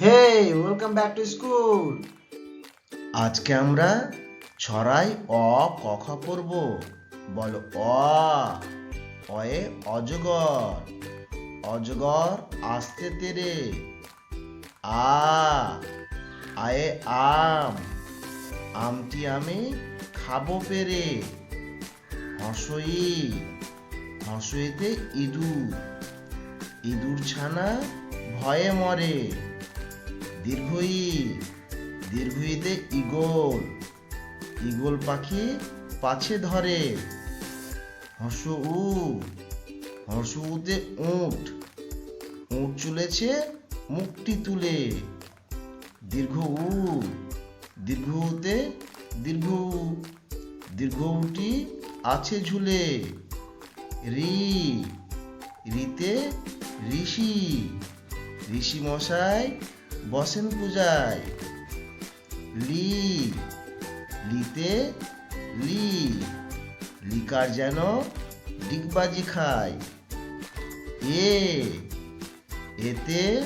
Hey welcome back to school আজকে আমরা ছড়াই অ, ক, খ পড়ব। বলো অ, অয়ে অজগর। অজগর আসতে তেরে। আ, আয়ে আম। আমটি আমি খাব পেরে। হসই, হসইতে ইঁদুর। ইঁদুর ছানা ভয়ে মরে। দীর্ঘই, দীর্ঘইতে ইগল ইগল পাখি পাছে ধরে। হর্ষ উ, হর্ষ উতে উঠ। উঠ চলেছে মুখটি তুলে। দীর্ঘ উ, দীর্ঘ উতে দীর্ঘ দীর্ঘ উটি আছে ঝুলে। রি, রিতে ঋষি। ঋষি মশাই বসেন পূজায়। লি, লিতে লি। লিকার যেন ডিগবাজি খায়। এ, এতে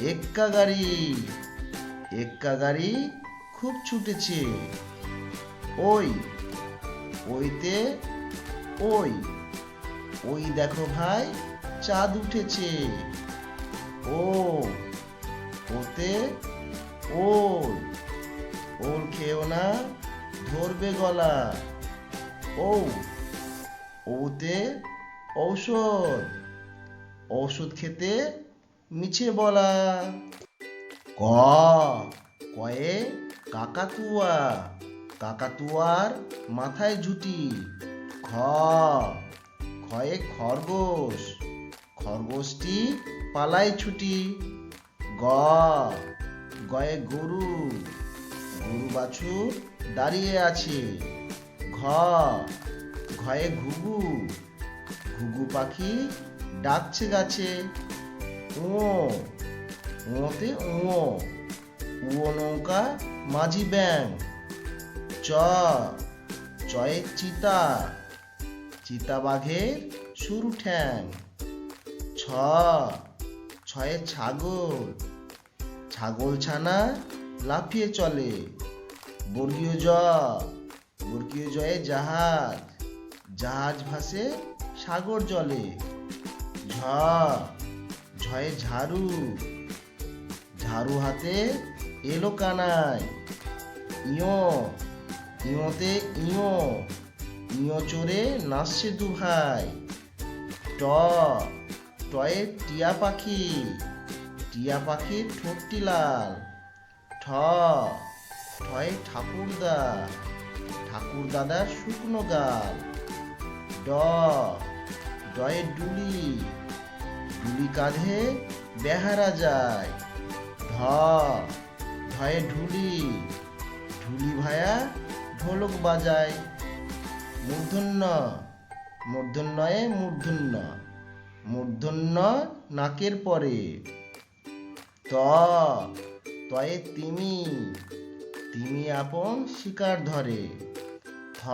এক্কা গাড়ি। এক্কা গাড়ি খুব ছুটেছে। ওই, ওইতে ওই। ওই দেখো ভাই, চাঁদ উঠেছে। ও ওতে ওল ওল খেও না, ধরবে গলা। ও ওতে ঔষধ ঔষধ খেতে মিছে বলা। ক, কয়ে কাকাতুয়া, কাকাতুয়ার মাথায় ঝুটি। খ খয়ে খরগোশ, খরগোশটি পালায় ছুটি। গ। গয়ে গরু। গরু বাছুর দাঁড়িয়ে আছে। ঘ। ঘয়ে ঘুঘু। ঘুঘু পাখি ডাকছে গাছে। ও ওতে ও উও নৌকা মাঝি ব্যাং। চ। চয়ে চিতা। চিতা বাঘের শুরু ঠ্যাং। ছ। ছয়ে ছাগল। ছাগল ছানা লাফিয়ে চলে। বর্গীয় জ বর্গীয় জয়ে জাহাজ জাহাজ ভাসে সাগর জলে। ঝ ঝয়ে ঝাড়ু ঝাড়ু হাতে এলো কানায়। ইয়ো, ইয়োতে ইয়ো ইয়ো চড়ে নাচছে দু ভাই। ট, টয়ে টিয়া পাখি। টিয়া পাখির ঠোঁটটি লাল। ঠ। ঠয়ে ঠাকুরদা ঠাকুর দাদার শুকনো গাল। ড। ডয়ে ডুলি। ডুলি কাঁধে বেহারা যায়। ঢ ঢয়ে ঢুলি। ঢুলি ভায়া ঢোলক বাজায়। মূর্ধন্য। মূর্ধন্যয়ে মূর্ধন্য। মূর্ধন্য নাকের পরে। ত। তয়ে তিমি। তিমি আপন শিকার ধরে। থ।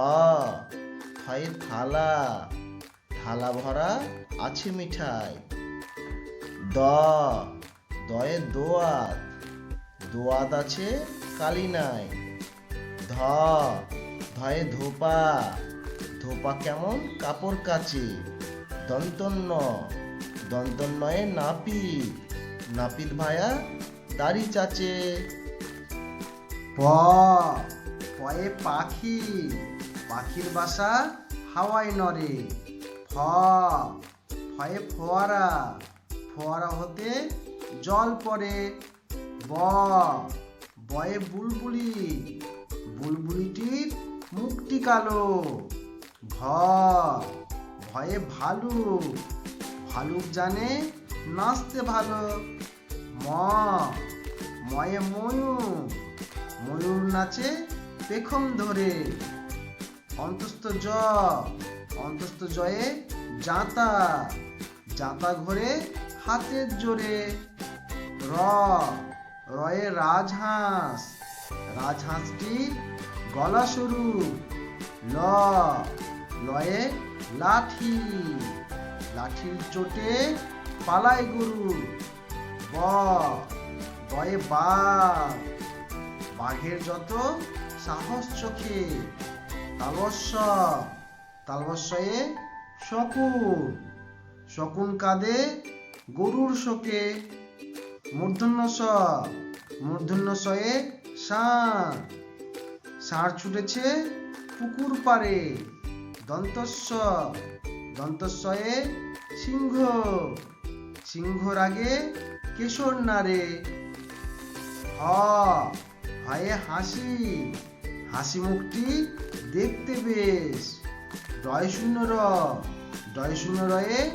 থয়ে থালা। থালা ভরা আছে মিঠাই। দ। দয়ে দোয়াত। দোয়াত আছে কালি নাই। ধ। ধয়ে ধোপা। ধোপা কেমন কাপড় কাচে। দন্তন্য। দন্তন্নয়ে নাপিত। নাপিত ভায়া দাড়ি চাচে। প, পয়ে পাখি, পাখির বাসা হাওয়ায় নড়ে। ফ, ফয়ে ফোয়ারা ফোয়ারা হতে জল পড়ে। ব, বয়ে বুলবুলি, বুলবুলিটির মুখটি কালো। ভ ভয়ে ভালুক ভালুক জানে নাচতে ভালো। ম, ময়ে ময়ূর ময়ূর নাচে পেখম ধরে। অন্তস্থ জ, অন্তস্থ জয়ে জাঁতা জাঁতা ঘরে হাতের জোরে। র, রয়ে রাজহাঁস, রাজহাঁসটি গলা সরু। ল, লয়ে লাঠি, লাঠির চোটে পালায় গরু। ব, বয়ে বাঘ। বাঘের যত সাহস চোখে, তালবস্য, তালবস্যয়ে শকুন। শকুন কাঁদে গরুর শোকে। মূর্ধন্য স মূর্ধন্য শয়ে ষাঁড়। ষাঁড় ছুটেছে পুকুর পাড়ে। দন্তস্ব, দন্তস্বয়ে সিংহ। সিংহর রাগে কেশর নারে হ, ভয়ে হাসি। হাসি মুখটি দেখতে বেশ। ডয় শূন্য র ডয় শূন্য রয়ে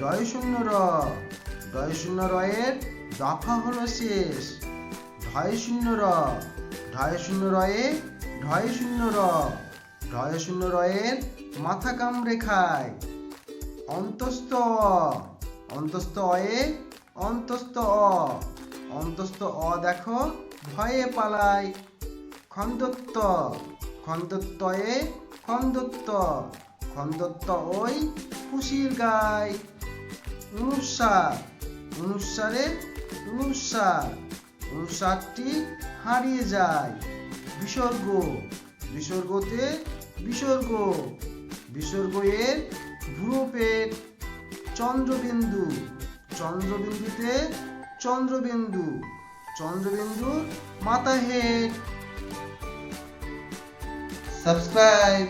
ডয় শূন্য র ডয় শূন্য রয়ের দফা হলো শেষ। ঢয় শূন্য র ঢয় শূন্য রয়ে ঢয় শূন্য র ঢয় শূন্য রয়ের মাথা কামড়ে খায়। অন্তস্থ অন্তস্থ অয়ে অন্তস্থ অ। অন্তস্থ অ দেখো, ভয়ে পালায় খন্দত্ব খন্দত্বয়ে খন্দত্ব খন্দত্ব ওই খুশির গায় অনুসার, অনুসারে অনুসার। অনুসারটি হারিয়ে যায়। বিসর্গ, বিসর্গতে বিসর্গ। বিসর্গ এর ভ্রু পেট। চন্দ্রবিন্দু। চন্দ্রবিন্দুতে চন্দ্রবিন্দু। চন্দ্রবিন্দু মাথা হেড। সাবস্ক্রাইব